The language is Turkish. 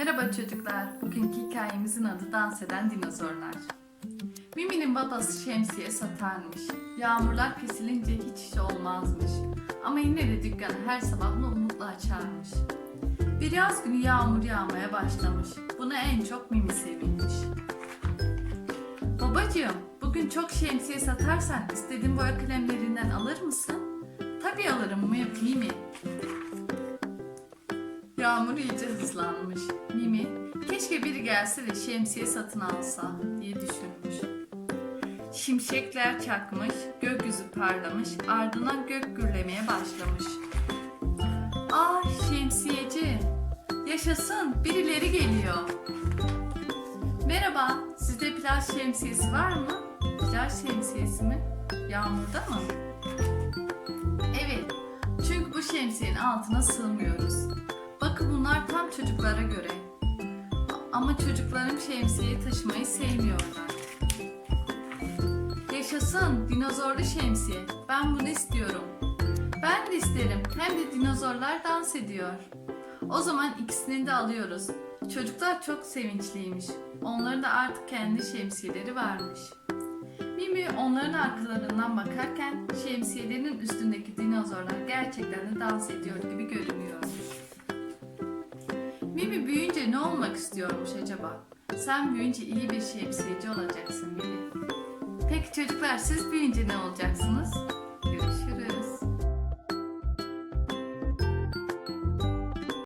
Merhaba çocuklar. Bugünkü hikayemizin adı Dans Eden Dinozorlar. Mimi'nin babası şemsiye satarmış. Yağmurlar kesilince hiç iş olmazmış. Ama yine de dükkanı her sabahla umutla açarmış. Bir yaz günü yağmur yağmaya başlamış. Buna en çok Mimi sevinmiş. Babacığım, bugün çok şemsiye satarsan istediğin boya kalemlerinden alır mısın? Tabii alırım Mimi. Yağmur iyice hızlanmış. Mimi, keşke biri gelse de şemsiye satın alsa diye düşünmüş. Şimşekler çakmış, gökyüzü parlamış, ardından gök gürlemeye başlamış. Ah şemsiyeci, yaşasın birileri geliyor. Merhaba, sizde plaj şemsiyesi var mı? Plaj şemsiyesi mi? Yağmurda mı? Evet, çünkü bu şemsiyenin altına sığmıyoruz. Çocuklara göre. Ama çocuklarım şemsiyeyi taşımayı sevmiyorlar. Yaşasın dinozorlu şemsiye. Ben bunu istiyorum. Ben de isterim. Hem de dinozorlar dans ediyor. O zaman ikisini de alıyoruz. Çocuklar çok sevinçliymiş. Onların da artık kendi şemsiyeleri varmış. Mimi onların arkalarından bakarken şemsiyelerinin üstündeki dinozorlar gerçekten de dans ediyor gibi görünüyormuş. Ne olmak istiyormuş acaba? Sen büyüyünce iyi bir şemsiyeci olacaksın Mimi. Peki çocuklar siz büyüyünce ne olacaksınız?